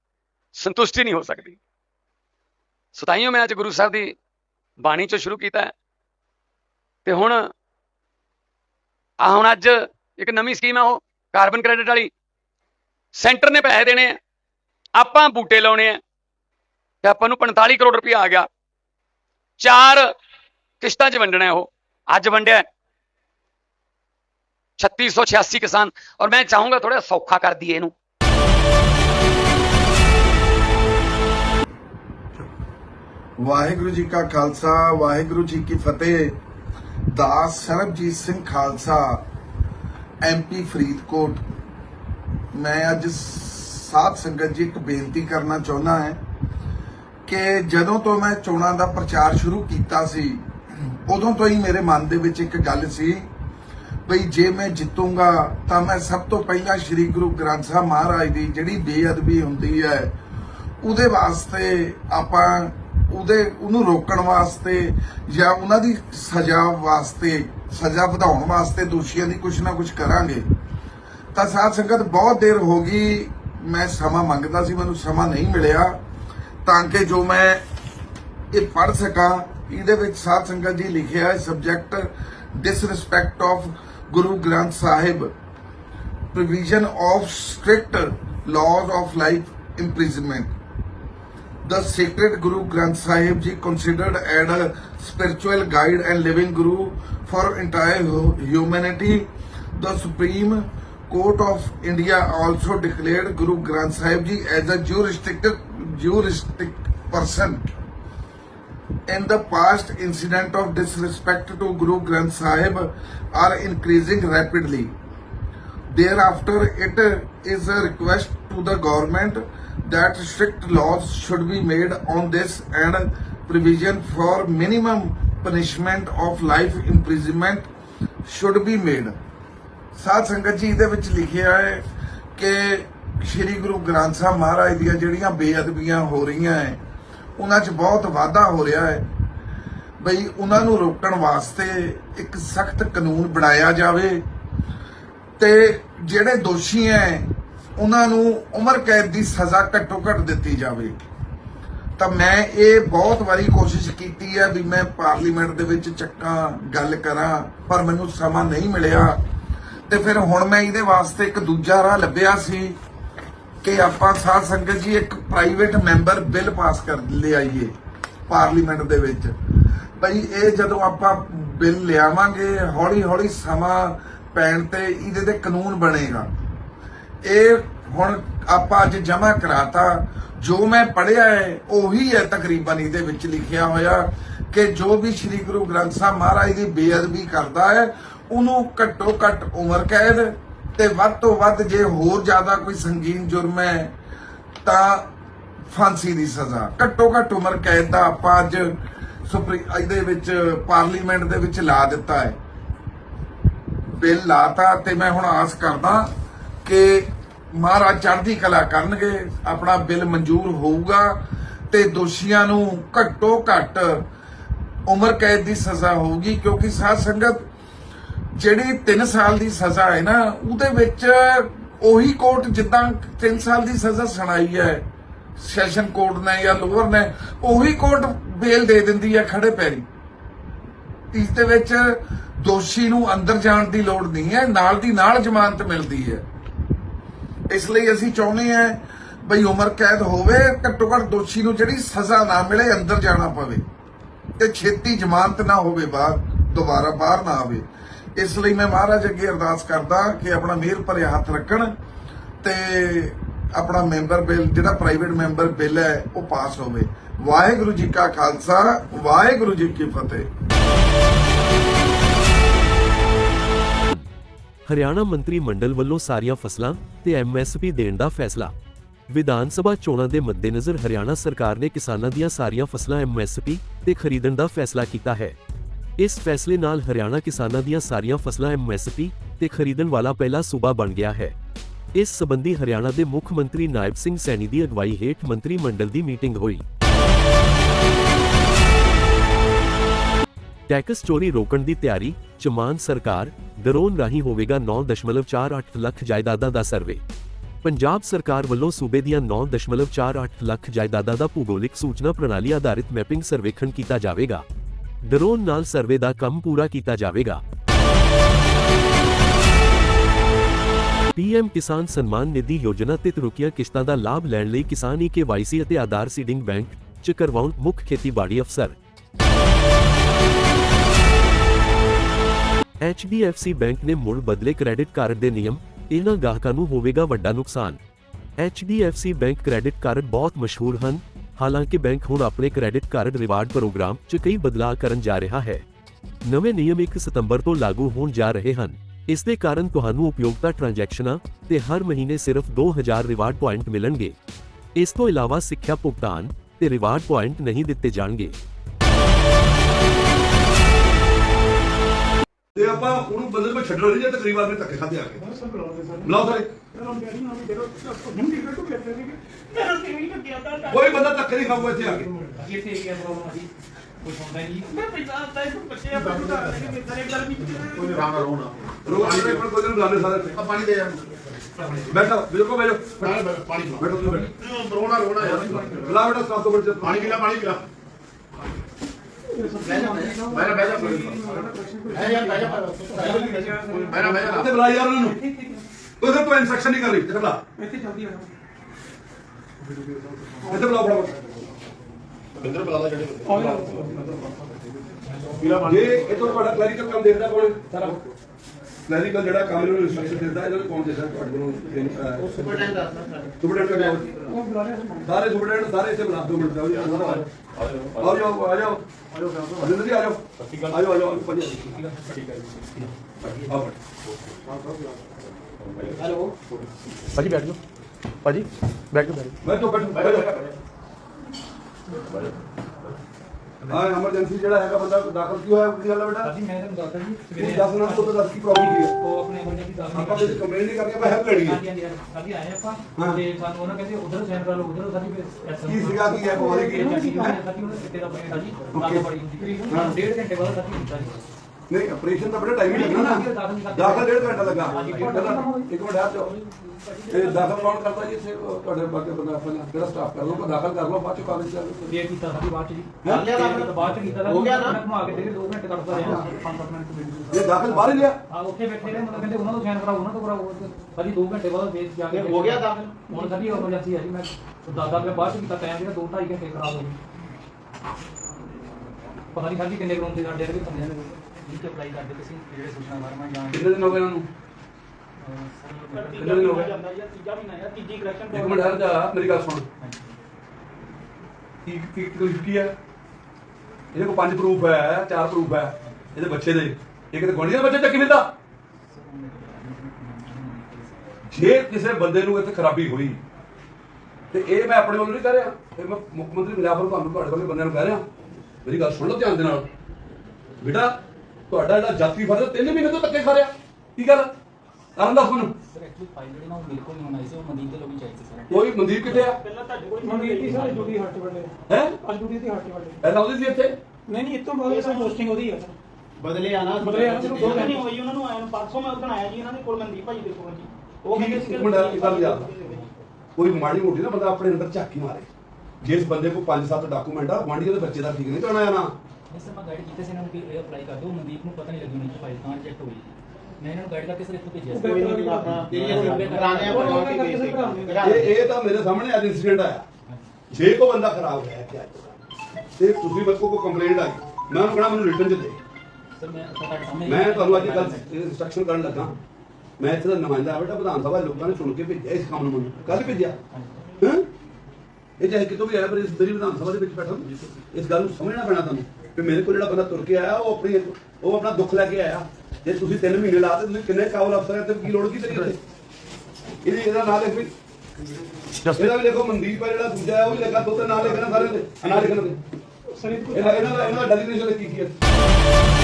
ਸੰਤੁਸ਼ਟੀ ਨਹੀਂ ਹੋ ਸਕਦੀ। ਸਤਾਈਓ ਮੈਂ ਅੱਜ ਗੁਰੂ ਸਾਹਿਬ ਦੀ ਬਾਣੀ ਚੋਂ ਸ਼ੁਰੂ ਕੀਤਾ ਹੈ। ਤੇ ਹੁਣ ਆ ਹੁਣ ਅੱਜ ਇੱਕ ਨਵੀਂ ਸਕੀਮ ਹੈ ਉਹ, ਕਾਰਬਨ ਕ੍ਰੈਡਿਟ ਵਾਲੀ। ਸੈਂਟਰ ਨੇ ਪੈਸੇ ਦੇਣੇ ਆ। ਆਪਾਂ ਬੂਟੇ ਲਾਉਣੇ ਆ। ਤੇ ਆਪਾਂ ਨੂੰ 45 ਕਰੋੜ ਰੁਪਇਆ ਆ ਗਿਆ। ਚਾਰ ਕਿਸ਼ਤਾਂ 'ਚ ਵੰਡਣਾ ਉਹ। ਅੱਜ ਵੰਡਿਆ 3686 ਕਿਸਾਨ, ਔਰ ਮੈਂ ਚਾਹੂੰਗਾ ਥੋੜਾ ਸੌਖਾ ਕਰ ਦਈਏ ਇਹਨੂੰ। ਵਾਹਿਗੁਰੂ ਜੀ ਕਾ ਖਾਲਸਾ, ਵਾਹਿਗੁਰੂ ਜੀ ਕੀ ਫਤਿਹ। ਦਾਸ ਸਰਬਜੀਤ ਸਿੰਘ ਖਾਲਸਾ ਐਮਪੀ ਫਰੀਦਕੋਟ। ਮੈਂ ਅੱਜ ਸਾਧ ਸੰਗਤ ਜੀ ਇੱਕ ਬੇਨਤੀ ਕਰਨਾ ਚਾਹੁੰਦਾ ਹਾਂ ਕਿ ਜਦੋਂ ਤੋਂ ਮੈਂ ਚੋਣਾਂ ਦਾ ਪ੍ਰਚਾਰ ਸ਼ੁਰੂ ਕੀਤਾ ਸੀ ਉਦੋਂ ਤੋਂ ਹੀ ਮੇਰੇ ਮਨ ਦੇ ਵਿੱਚ ਇੱਕ ਗੱਲ ਸੀ ਬਈ ਜੇ ਮੈਂ ਜਿੱਤੂੰਗਾ ਤਾਂ ਮੈਂ ਸਭ ਤੋਂ ਪਹਿਲਾਂ ਸ੍ਰੀ ਗੁਰੂ ਗ੍ਰੰਥ ਸਾਹਿਬ ਮਹਾਰਾਜ ਦੀ ਜਿਹੜੀ ਬੇਅਦਬੀ ਹੁੰਦੀ ਹੈ, ਉਹਦੇ ਵਾਸਤੇ ਆਪਾਂ ਉਹਦੇ, ਉਹਨੂੰ ਰੋਕਣ ਵਾਸਤੇ ਜਾਂ ਉਹਨਾਂ ਦੀ ਸਜ਼ਾ ਵਾਸਤੇ, ਸਜ਼ਾ ਵਧਾਉਣ ਵਾਸਤੇ ਦੋਸ਼ੀਆਂ ਦੀ ਕੁਝ ਨਾ ਕੁਝ ਕਰਾਂਗੇ। ਤਾਂ ਸਾਧ ਸੰਗਤ, ਬਹੁਤ ਦੇਰ ਹੋ ਗਈ, ਮੈਂ ਸਮਾਂ ਮੰਗਦਾ ਸੀ, ਮੈਨੂੰ ਸਮਾਂ ਨਹੀਂ ਮਿਲਿਆ, ਤਾਂ ਕਿ ਜੋ ਮੈਂ ਇਹ ਪੜ ਸਕਾਂ ਇਹਦੇ ਵਿੱਚ ਸਾਧ ਸੰਗਤ ਜੀ ਲਿਖਿਆ ਹੈ subject disrespect of Guru Granth Sahib provision of strict laws of life imprisonment. The sacred Guru Granth Sahib Ji considered as a spiritual guide and living Guru for entire hu- humanity. The Supreme Court of India also declared Guru Granth Sahib Ji as a jurisdict, jurisdict person. In the past, incident of disrespect to Guru Granth Sahib are increasing rapidly. Thereafter, it is a request to the government that strict laws should be made on this and provision for minimum punishment of life imprisonment should be made. ਸਾਧ ਸੰਗਤ ਜੀ ਇਹਦੇ ਵਿੱਚ ਲਿਖਿਆ ਹੈ ਕਿ ਸ੍ਰੀ ਗੁਰੂ ਗ੍ਰੰਥ ਸਾਹਿਬ ਮਹਾਰਾਜ ਦੀਆਂ ਜਿਹੜੀਆਂ ਬੇਅਦਬੀਆਂ ਹੋ ਰਹੀਆਂ ਹੈ ਉਹਨਾਂ 'ਚ ਬਹੁਤ ਵਾਧਾ ਹੋ ਰਿਹਾ ਹੈ। ਬਈ ਉਹਨਾਂ ਨੂੰ ਰੋਕਣ ਵਾਸਤੇ ਇੱਕ ਸਖਤ ਕਾਨੂੰਨ ਬਣਾਇਆ ਜਾਵੇ ਤੇ ਜਿਹੜੇ ਦੋਸ਼ੀ ਐ, ਉਹਨਾਂ ਨੂੰ ਉਮਰ ਕੈਦ ਦੀ ਸਜ਼ਾ ਘੱਟੋ ਘੱਟ ਦਿੱਤੀ ਜਾਵੇ। ਤਾਂ ਮੈਂ ਇਹ ਬਹੁਤ ਵਾਰੀ ਕੋਸ਼ਿਸ਼ ਕੀਤੀ ਹੈ ਵੀ ਮੈਂ ਪਾਰਲੀਮੈਂਟ ਦੇ ਵਿੱਚ ਚੱਕਾਂ, ਗੱਲ ਕਰਾਂ, ਪਰ ਮੈਨੂੰ ਸਮਾਂ ਨਹੀਂ ਮਿਲਿਆ। ਤੇ ਫਿਰ ਹੁਣ ਮੈਂ ਇਹਦੇ ਵਾਸਤੇ ਇੱਕ ਦੂਜਾ ਰਾਹ ਲੱਭਿਆ ਸੀ। ਕਿ ਆਪਾਂ ਸਾਧ ਸੰਗਤ ਜੀ ਇੱਕ ਪ੍ਰਾਈਵੇਟ ਮੈਂਬਰ ਬਿੱਲ ਪਾਸ ਕਰ ਲਿਆਈਏ ਪਾਰਲੀਮੈਂਟ ਦੇ ਵਿੱਚ। ਭਈ ਇਹ ਜਦੋਂ ਆਪਾਂ ਬਿੱਲ ਲਿਆਵਾਂਗੇ ਹੌਲੀ ਹੌਲੀ ਸਮਾਂ ਪੈਣ ਤੇ ਇਹਦੇ ਤੇ ਕਾਨੂੰਨ ਬਣੇਗਾ। ਇਹ ਹੁਣ ਆਪਾਂ ਅੱਜ ਜਮਾ ਕਰਾਤਾ। ਜੋ ਮੈਂ ਪੜਿਆ ਹੈ, ਉਹੀ ਹੈ ਤਕਰੀਬਨ ਇਹਦੇ ਵਿੱਚ ਲਿਖਿਆ ਹੋਇਆ ਕਿ ਜੋ ਵੀ ਸ੍ਰੀ ਗੁਰੂ ਗ੍ਰੰਥ ਸਾਹਿਬ ਮਹਾਰਾਜ ਦੀ ਬੇਅਦਬੀ ਕਰਦਾ ਹੈ, ਉਹਨੂੰ ਘੱਟੋ ਘੱਟ ਉਮਰ ਕੈਦ ਤੇ ਵੱਧ ਤੋਂ ਵੱਧ ਜੇ ਹੋਰ ਜ਼ਿਆਦਾ ਕੋਈ ਸੰਗੀਨ ਜੁਰਮ ਹੈ, ਤਾਂ ਫਾਂਸੀ ਦੀ ਸਜ਼ਾ। ਘੱਟੋ ਘੱਟ ਉਮਰ ਕੈਦ ਦਾ ਆਪਾਂ ਅੱਜ ਸੁਪਰੀ ਇਹਦੇ ਵਿੱਚ, ਪਾਰਲੀਮੈਂਟ ਦੇ ਵਿੱਚ ਲਾ ਦਿੱਤਾ ਹੈ। ਬਿੱਲ ਲਾਤਾ ਤੇ ਮੈਂ ਹੁਣ ਆਸ ਕਰਦਾ ਕਿ ਮਹਾਰਾਜ ਚੜ੍ਹਦੀ ਕਲਾ ਕਰਨਗੇ, ਆਪਣਾ ਬਿੱਲ ਮਨਜ਼ੂਰ ਹੋਊਗਾ ਤੇ ਦੋਸ਼ੀਆਂ ਨੂੰ ਘੱਟੋ ਘੱਟ ਉਮਰ ਕੈਦ ਦੀ ਸਜ਼ਾ ਹੋਊਗੀ, ਕਿਉਂਕਿ ਸਾਧ ਸੰਗਤ ਜਿਹੜੀ 3 ਸਾਲ ਦੀ ਸਜ਼ਾ ਹੈ ਨਾ, ਉਹਦੇ ਵਿੱਚ ਉਹੀ ਕੋਰਟ ਜਿੱਦਾਂ 3 ਸਾਲ ਦੀ ਸਜ਼ਾ ਸੁਣਾਈ ਹੈ, ਸੈਸ਼ਨ ਕੋਰਟ ਨੇ ਜਾਂ ਲੋਅਰ ਨੇ, ਉਹੀ ਕੋਰਟ ਬੇਲ ਦੇ ਦਿੰਦੀ ਹੈ ਖੜੇ ਪੈਰੀ। ਇਸ ਦੇ ਵਿੱਚ ਦੋਸ਼ੀ ਨੂੰ ਅੰਦਰ ਜਾਣ ਦੀ ਲੋੜ ਨਹੀਂ ਹੈ, ਨਾਲ ਦੀ ਨਾਲ ਜ਼ਮਾਨਤ ਮਿਲਦੀ ਹੈ। ਇਸ ਲਈ ਅਸੀਂ ਚਾਹੁੰਦੇ ਹਾਂ ਬਈ ਉਮਰ ਕੈਦ ਹੋਵੇ, ਘੱਟੋ ਘੱਟ ਦੋਸ਼ੀ ਨੂੰ ਜਿਹੜੀ ਸਜ਼ਾ ਨਾ ਮਿਲੇ, ਅੰਦਰ ਜਾਣਾ ਪਵੇ। ਤੇ ਛੇਤੀ ਜ਼ਮਾਨਤ ਨਾ ਹੋਵੇ ਬਾਹਰ, ਦੁਬਾਰਾ ਬਾਹਰ ਨਾ ਆਵੇ। ਇਸ ਲਈ ਮੈਂ ਮਹਾਰਾਜ ਅੱਗੇ ਅਰਦਾਸ ਕਰਦਾ ਕਿ ਆਪਣਾ ਮਿਹਰ ਭਰੇ ਹੱਥ ਰੱਖਣ ਤੇ ਆਪਣਾ ਮੈਂਬਰ ਬਿੱਲ, ਜਿਹੜਾ ਪ੍ਰਾਈਵੇਟ ਮੈਂਬਰ ਬਿੱਲ ਹੈ, ਉਹ ਪਾਸ ਹੋਵੇ। ਵਾਹਿਗੁਰੂ ਜੀ ਕਾ ਖਾਲਸਾ, ਵਾਹਿਗੁਰੂ ਜੀ ਕੀ ਫਤਿਹ। ਹਰਿਆਣਾ ਮੰਤਰੀ ਮੰਡਲ ਵੱਲੋਂ ਸਾਰੀਆਂ ਫਸਲਾਂ ਤੇ ਐਮਐਸਪੀ ਦੇਣ ਦਾ ਫੈਸਲਾ। ਵਿਧਾਨ ਸਭਾ ਚੋਣਾਂ ਦੇ ਮੱਦੇਨਜ਼ਰ ਹਰਿਆਣਾ ਸਰਕਾਰ ਨੇ ਕਿਸਾਨਾਂ ਦੀਆਂ ਸਾਰੀਆਂ ਫਸਲਾਂ ਐਮਐਸਪੀ ਤੇ ਖਰੀਦਣ ਦਾ ਫੈਸਲਾ ਕੀਤਾ ਹੈ। ਇਸ ਫੈਸਲੇ ਨਾਲ ਹਰਿਆਣਾ ਕਿਸਾਨਾਂ ਦੀਆਂ ਸਾਰੀਆਂ ਫਸਲਾਂ ਐਮਐਸਪੀ ਤੇ ਖਰੀਦਣ ਵਾਲਾ ਪਹਿਲਾ ਸੂਬਾ ਬਣ ਗਿਆ ਹੈ। ਇਸ ਸਬੰਧੀ ਹਰਿਆਣਾ ਦੇ ਮੁੱਖ ਮੰਤਰੀ ਨਾਇਬ ਸਿੰਘ ਸੈਣੀ ਦੀ ਅਗਵਾਈ ਹੇਠ ਮੰਤਰੀ ਮੰਡਲ ਦੀ ਮੀਟਿੰਗ ਹੋਈ। ਟੈਕਸ ਚੋਰੀ ਰੋਕਣ ਦੀ ਤਿਆਰੀ, ਚਮਾਨ ਸਰਕਾਰ, ਡਰੋਨ ਰਾਹੀਂ ਹੋਵੇਗਾ 9.48 ਲੱਖ ਜਾਇਦਾਦਾਂ ਦਾ ਸਰਵੇ। ਪੰਜਾਬ ਸਰਕਾਰ ਵੱਲੋਂ ਸੂਬੇ ਦੀਆਂ 9.48 ਲੱਖ ਜਾਇਦਾਦਾਂ ਦਾ ਭੂਗੋਲਿਕ ਸੂਚਨਾ ਪ੍ਰਣਾਲੀ ਆਧਾਰਿਤ ਮੈਪਿੰਗ ਸਰਵੇਖਣ ਕੀਤਾ ਜਾਵੇਗਾ। ਡਰੋਨ ਨਾਲ ਸਰਵੇ ਦਾ ਕੰਮ ਪੂਰਾ ਕੀਤਾ ਜਾਵੇਗਾ। ਪੀਐਮ ਕਿਸਾਨ ਸਨਮਾਨ ਨਿਧੀ ਯੋਜਨਾ ਤੇ ਰੁਕੀਆਂ ਕਿਸ਼ਤਾਂ ਦਾ ਲਾਭ ਲੈਣ ਲਈ ਕਿਸਾਨ ਈ ਕੇਵਾਈਸੀ ਅਤੇ ਆਧਾਰ ਸੀਡਿੰਗ ਬੈਂਕ ਚ ਕਰਵਾਉਣ ਮੁੱਖ ਖੇਤੀਬਾੜੀ ਅਫਸਰ। HDFC ਬੈਂਕ ਨੇ ਮੁੜ ਬਦਲੇ ਕ੍ਰੈਡਿਟ ਕਾਰਡ ਦੇ ਨਿਯਮ, ਇਹਨਾਂ ਗਾਹਕਾਂ ਨੂੰ ਹੋਵੇਗਾ ਵੱਡਾ ਨੁਕਸਾਨ। HDFC ਬੈਂਕ ਕ੍ਰੈਡਿਟ ਕਾਰਡ ਬਹੁਤ ਮਸ਼ਹੂਰ ਹਨ ਹਾਲਾਂਕਿ ਬੈਂਕ ਹੁਣ ਆਪਣੇ ਕ੍ਰੈਡਿਟ ਕਾਰਡ ਰਿਵਾਰਡ ਪ੍ਰੋਗਰਾਮ 'ਚ ਕਈ ਬਦਲਾਅ ਕਰਨ ਜਾ ਰਿਹਾ ਹੈ। ਨਵੇਂ ਨਿਯਮ 1 ਸਤੰਬਰ ਤੋਂ ਲਾਗੂ ਹੋਣ ਜਾ ਰਹੇ ਹਨ। ਇਸ ਦੇ ਕਾਰਨ ਤੁਹਾਨੂੰ ਉਪਯੋਗਤਾ ਟ੍ਰਾਂਜੈਕਸ਼ਨਾਂ ਤੇ ਹਰ ਮਹੀਨੇ ਸਿਰਫ 2000 ਰਿਵਾਰਡ ਪੁਆਇੰਟ ਮਿਲਣਗੇ। ਇਸ ਤੋਂ ਇਲਾਵਾ ਸਿੱਖਿਆ ਭੁਗਤਾਨ ਤੇ ਰਿਵਾਰਡ ਪੁਆਇੰਟ ਨਹੀਂ ਦਿੱਤੇ ਜਾਣਗੇ। ਤੇ ਆਪਾਂ ਉਹਨੂੰ ਬੰਦੇ ਨੂੰ ਛੱਡਣਾ ਨਹੀਂ ਜੇ ਤਕਰੀਬਨ ਨੇ ਧੱਕੇ ਖਾਦੇ ਆ ਕੇ ਬੁਲਾਓ ਸਾਰੇ ਕੋਈ ਬੰਦਾ ਧੱਕੇ ਨਹੀਂ ਖਾਊਗਾ ਇੱਥੇ ਆ ਕੇ। ਰੋ ਆਲੇ ਪਰ ਕੋਈ ਨੂੰ ਬੁਲਾਣੇ ਸਾਰੇ ਪਾਣੀ ਦੇ ਬੈਠੋ ਬਿਲਕੁਲ ਬੈਠੋ। ਪਾਣੀ ਬੈਠੋ ਤੁਸੀਂ ਬੈਠੋ। ਰੋਣਾ ਰੋਣਾ ਯਾਰ। ਬੁਲਾ ਬੇਟਾ ਸਭ ਤੋਂ ਬੜੇ ਪਾਣੀ ਪੀਲਾ ਪਾਣੀ ਪੀਲਾ ਬੈਠਾ ਬੈਠਾ ਹੈ ਯਾਰ ਬੈਠਾ ਬੈਠਾ ਬੈਠਾ ਇੱਥੇ ਬੁਲਾ ਯਾਰ ਉਹਨਾਂ ਨੂੰ। ਕੋਈ ਤਾਂ ਇਨਸਟਰਕਸ਼ਨ ਨਹੀਂ ਕਰ ਰਹੀ ਇੱਥੇ ਬੁਲਾ। ਇੱਥੇ ਜਲਦੀ ਆ। ਇੱਥੇ ਬੁਲਾ ਬੜਾ ਜੇ ਇਹ ਤੋਂ ਤੁਹਾਡਾ ਕਲੈਰੀਕਲ ਕੰਮ ਦੇਖਦਾ ਕੋਲ ਸਾਰਾ। ਕਲੈਰੀਕਲ ਜਿਹੜਾ ਕੰਮ ਨੂੰ ਇਨਸਟਰਕਸ਼ਨ ਦਿੰਦਾ ਇਹਨਾਂ ਨੂੰ ਕੌਣ ਦੇਦਾ? ਤੁਹਾਡੇ ਕੋਲ ਸੁਪਰਡੈਂਟ ਸੁਪਰਡੈਂਟ ਦਾ ਸਾਰੇ ਸੁਪਰਡੈਂਟ ਸਾਰੇ ਇੱਥੇ ਬੁਲਾ ਦੋ ਮਿੰਟ ਦਾ ਆਓ ਜਾਓ ਆ ਜਾਓ। ਅਜਿੰਦਰ ਜੀ ਆ ਜਾਓ। ਆ ਜਾਓ ਆ ਜਾਓ ਪੰਜ ਠੀਕ ਹੈ ਆਓ ਭਾਜੀ। ਬੈਠ ਜਾਓ। ਭਾਜੀ ਬੈਠ ਜਾਓ। ਬੈਠੋ ਬੈਠੋ ਬੈਠੋ ਹਾਂ ਐਮਰਜੈਂਸੀ ਜਿਹੜਾ ਹੈਗਾ ਬੰਦਾ ਦਾਖਲ ਕੀ ਹੋਇਆ ਕੀ ਗੱਲ ਹੈ ਬੇਟਾ? ਜੀ ਮੈਂ ਤੁਹਾਨੂੰ ਦੱਸਦਾ ਜੀ ਸਵੇਰੇ ਦੱਸ ਨਾ ਤੋਂ ਦੱਸ ਕੀ ਪ੍ਰੋਬਲਮ ਕੀ ਹੈ ਉਹ ਆਪਣੇ ਐਮਰਜੈਂਸੀ ਦੱਸ ਆਪਾਂ ਕਿਸੇ ਕੰਪਲੇਂਟ ਨਹੀਂ ਕਰਨੀ ਆਪਾਂ ਹੈਲਪ ਲੈਣੀ ਹੈ ਹਾਂਜੀ ਹਾਂਜੀ ਹਾਂਜੀ। ਆਏ ਆਪਾਂ। ਤੇ ਸਾਨੂੰ ਉਹਨਾਂ ਕਹਿੰਦੇ ਉਧਰ ਸੈਂਡ ਕਰ ਲਓ ਉਧਰ ਸਾਡੀ ਕੀ ਸੀਗਾ ਕੀ ਹੈ? ਬਿਮਾਰੀ ਕੀ ਹੈ? ਸਾਡੀ ਉਹਨਾਂ ਕਿਤੇ ਦਾ ਜੀ. ਗੱਲ ਬੜੀ ਹੁੰਦੀ ਹਾਂ ਡੇਢ ਘੰਟੇ ਬਾਅਦ ਸਾਡੀ ਕੀਤਾ ਜੀ। ਨਹੀਂ ਆਪਰੇਸ਼ਨ ਦਾ ਬੜਾ ਟਾਈਮ ਹੀ ਲੱਗਣਾ ਨਾ। ਦਾਖਲ ਡੇਢ ਘੰਟਾ ਲੱਗਾ। ਇੱਕ ਮਿੰਟ ਆ ਜਾਓ ਇਹ ਦਾਖਲ ਕੌਣ ਕਰਦਾ ਜੀ? ਇੱਥੇ ਤੁਹਾਡੇ ਬਾਕੀ ਬੰਦਾ ਪਹਿਲਾਂ ਕਿਹੜਾ ਸਟਾਫ ਕਰ ਲਓ ਪਰ ਦਾਖਲ ਕਰ ਲਓ ਬਾਅਦ ਚ ਕਾਲਜ ਚ ਇਹ ਕੀਤਾ ਸਾਡੀ ਬਾਅਦ ਚ ਜੀ। ਕਰ ਲਿਆ ਬਾਅਦ ਚ ਕੀਤਾ ਹੋ ਗਿਆ ਨਾ ਘੁਮਾ ਕੇ ਦੇ 2 ਘੰਟੇ ਕੱਟਦਾ ਰਿਹਾ 5 ਮਿੰਟ ਇਹ ਦਾਖਲ ਬਾਹਰ ਹੀ ਲਿਆ। ਆ ਉੱਥੇ ਬੈਠੇ ਰਹੇ ਮਤਲਬ ਕਹਿੰਦੇ ਉਹਨਾਂ ਤੋਂ ਸੈਂਡ ਕਰਾਓ ਉਹਨਾਂ ਤੋਂ ਕਰਾਓ। ਸਾਡੀ 2 ਘੰਟੇ ਬਾਅਦ ਵੇਚ ਜਾ ਕੇ ਹੋ ਗਿਆ ਦਾਖਲ? ਹੁਣ ਸਾਡੀ ਐਮਰਜੈਂਸੀ ਹੈ ਜੀ ਮੈਂ ਦਾਦਾ ਮੈਂ ਬਾਅਦ ਚ ਕੀਤਾ ਟਾਈਮ ਜਿਹੜਾ 2 2.5 ਘੰਟੇ ਖਰਾਬ ਹੋ ਗਏ। ਪਤਾ ਨਹੀਂ ਸਾਡੀ ਕਿੰਨੇ ਗਰਾਉਂਡ ਦੇ ਸਾਡੇ ਜਿਹੜੇ ਬੰਦੇ ਨੇ ਤੇ ਅਪਲਾਈ ਕਰਦੇ ਤੁਸੀਂ? ਜਿਹੜੇ ਸੂਚਨਾ ਵਰਮਾ ਜਾਂ ਕਿੰਨੇ ਦਿਨ ਹੋ ਗਏ ਇਹਨਾਂ ਨੂੰ ਸਰ ਕਿੰਨੇ ਦਿਨ ਹੋ ਗਏ? ਤੀਜਾ ਮਹੀਨਾ ਹੈ ਤੀਜੀ ਕਲੈਕਸ਼ਨ ਇੱਕ ਮਿੰਟ ਹਰ ਜਾ ਮੇਰੀ ਗੱਲ ਸੁਣ। ਕੀ ਕੀ ਕੀ ਕੀ ਹੈ? ਇਹਦੇ ਕੋਲ ਪੰਜ ਪ੍ਰੂਫ ਹੈ ਚਾਰ ਪ੍ਰੂਫ ਹੈ ਇਹਦੇ ਬੱਚੇ ਦੇ। ਇੱਕ ਤੇ ਗਵਾਂਢੀ ਦਾ ਬੱਚਾ ਚੱਕੀ ਮਿਲਦਾ ਜੇ ਕਿਸੇ ਬੰਦੇ ਨੂੰ ਇੱਥੇ ਖਰਾਬੀ ਹੋਈ ਤੇ ਇਹ ਮੈਂ ਆਪਣੇ ਵੱਲੋਂ ਨਹੀਂ ਕਹਿ ਰਿਹਾ। ਇਹ ਮੈਂ ਮੁੱਖ ਮੰਤਰੀ ਪੰਜਾਬ ਵੱਲੋਂ ਤੁਹਾਨੂੰ ਤੁਹਾਡੇ ਵਰਗੇ ਬੰਦਿਆਂ ਨੂੰ ਕਹਿ ਰਿਹਾ। ਮੇਰੀ ਗੱਲ ਸੁਣ ਲਓ ਧਿਆਨ ਦੇ ਨਾਲ। ਬੇਟਾ ਤੁਹਾਡਾ ਜਿਹੜਾ ਜਾਤੀ ਫਰਜ਼ ਤਿੰਨ ਮਹੀਨੇ ਤੋਂ ਧੱਕੇ ਖਾ ਰਿਹਾ। ਕੀ ਗੱਲ? ਕਰਨ ਦੱਸ ਮੈਨੂੰ। ਸਰ ਐਕਚੁਅਲੀ ਫਾਈਲ ਜਿਹੜੀ ਨਾ ਉਹ ਮੇਰੇ ਕੋਲ ਨਹੀਂ ਹੋਣਾ ਸੀ ਉਹ ਮਨਦੀਪ ਦੇ ਲੋਕੀ ਚਾਹੀਦੀ ਸਰ। ਕੋਈ ਮਨਦੀਪ ਕਿੱਥੇ ਆ? ਪਹਿਲਾਂ ਤੁਹਾਡੇ ਕੋਲ ਮੰਗੀ ਸੀ। ਸਰ ਡਿਊਟੀ ਹੱਟ ਵੱਡੇ ਹੈ? ਅੱਜ ਡਿਊਟੀ ਦੀ ਹੱਟ ਵੱਡੇ ਪਹਿਲਾਂ ਉਹਦੀ ਸੀ ਇੱਥੇ? ਨਹੀਂ ਨਹੀਂ ਇਤੋਂ ਬਾਅਦ ਸਰ ਪੋਸਟਿੰਗ ਉਹਦੀ ਹੈ ਸਰ ਬਦਲੇ ਆਣਾ ਬਦਲੇ ਆ ਦੋ ਦਿਨ ਨਹੀਂ ਹੋਈ ਉਹਨਾਂ ਨੂੰ ਆਇਆ ਨੂੰ। ਪਰਸੋਂ ਮੈਂ ਉਦੋਂ ਆਇਆ ਜੀ ਇਹਨਾਂ ਦੇ ਕੋਲ ਮਨਦੀਪ ਭਾਜੀ ਦੇ ਕੋਲ ਜੀ। ਉਹ ਕੀ ਕਹਿੰਦੇ ਸੀ ਇੱਕ ਮਿੰਟ ਇੱਕ ਗੱਲ ਯਾਦ ਕੋਈ ਮਾੜੀ ਮੋਟੀ ਨਾ ਬੰਦਾ ਆਪਣੇ ਅੰਦਰ ਝਾਕੀ ਮਾਰੇ। ਜਿਸ ਬੰਦੇ ਕੋਲ 5-7 ਡਾਕੂਮੈਂਟ ਆ ਗੁਆਂਢੀ ਦੇ ਬੱਚੇ ਦਾ ਠੀਕ ਨਹੀਂ ਕਰਨਾ ਜਾਣਾ ਨਹੀਂ ਸਰ ਮੈਂ ਗਾਈਡ ਕੀਤੇ ਸੀ ਇਹਨਾਂ ਨੂੰ ਕਿ ਇਹ ਅਪਲਾਈ ਕਰ ਦਿਓ। ਮਨਦੀਪ ਨੂੰ ਪਤਾ ਨਹੀਂ ਲੱਗੀ ਮੈਨੂੰ ਫਾਈਲ ਤਾਂ ਰਿਜੈਕਟ ਹੋਈ ਮੈਂ ਇਹਨਾਂ ਨੂੰ ਗਾਈਡ ਕਰਕੇ ਸਰ ਇੱਥੋਂ ਭੇਜਿਆ ਸੀ। ਕੋਈ ਨਹੀਂ ਆਪਣਾ ਕੇ ਇਹ ਇਹ ਤਾਂ ਮੇਰੇ ਸਾਹਮਣੇ ਅੱਜ ਇਨਸੀਡੈਂਟ ਆਇਆ। ਜੇ ਕੋ ਬੰਦਾ ਖਰਾਬ ਹੋਇਆ ਕਿ ਤੇ ਤੁਸੀਂ ਮੇਰੇ ਕੋਈ ਕੰਪਲੇਂਟ ਆਈ ਮੈਂ ਉਹਨੂੰ ਕਹਣਾ ਮੈਨੂੰ ਰਿਟਰਨ ਚ ਦੇ। ਸਰ ਮੈਂ ਤੁਹਾਨੂੰ ਅੱਜ ਕੱਲ ਇੰਸਟਰਕਸ਼ਨ ਕਰਨ ਲੱਗਾ। ਮੈਂ ਇੱਥੇ ਦਾ ਨੁਮਾਇੰਦਾ ਬੇਟਾ ਵਿਧਾਨ ਸਭਾ ਲੋਕਾਂ ਨੇ ਚੁਣ ਕੇ ਭੇਜਿਆ ਇਸ ਕੰਮ ਨੂੰ ਮੈਨੂੰ ਕੱਲ ਭੇਜਿਆ। ਹੈਂ? ਇਹ ਚਾਹੇ ਕਿਤੋਂ ਵੀ ਆਇਆ ਪਰ ਇਸ ਮੇਰੀ ਵਿਧਾਨ ਸਭਾ ਦੇ ਵਿੱਚ ਬੈਠਾ। ਇਸ ਗੱਲ ਨੂੰ ਸਮਝਣਾ ਪੈਣਾ ਤੁਹਾਨੂੰ। ਕਿ ਮੇਰੇ ਕੋਲ ਜਿਹੜਾ ਬੰਦਾ ਤੁਰ ਕੇ ਆਇਆ ਉਹ ਆਪਣੀ ਉਹ ਆਪਣਾ ਦੁੱਖ ਲੈ ਕੇ ਆਇਆ। ਜੇ ਤੁਸੀਂ 3 ਮਹੀਨੇ ਲਾਤੇ ਤੁਸੀਂ ਕਿੰਨੇ ਕਾਬਲ ਅਫਸਰ ਹੈ ਤੇ ਕੀ ਲੋੜ ਕੀ ਤੇਰੀ ਇਹਦੀ ਇਹਦਾ ਨਾਂ ਲਿਖ ਵੀ। ਇਹਦਾ ਵੀ ਦੇਖੋ ਮਨਦੀਪ ਹੈ ਜਿਹੜਾ ਦੂਜਾ ਹੈ ਉਹ ਵੀ ਲਿਖਾ ਦੋ ਤੇ ਨਾਂ ਲਿਖਣਾ ਸਾਰੇ ਦੇ ਨਾਂ ਲਿਖਣਾ ਦੇ ਇਹਦਾ ਇਹਨਾਂ ਦਾ ਇਹਨਾਂ ਦਾ ਡੈਲੀਗੇਸ਼ਨ ਕੀ ਕੀ ਹੈ?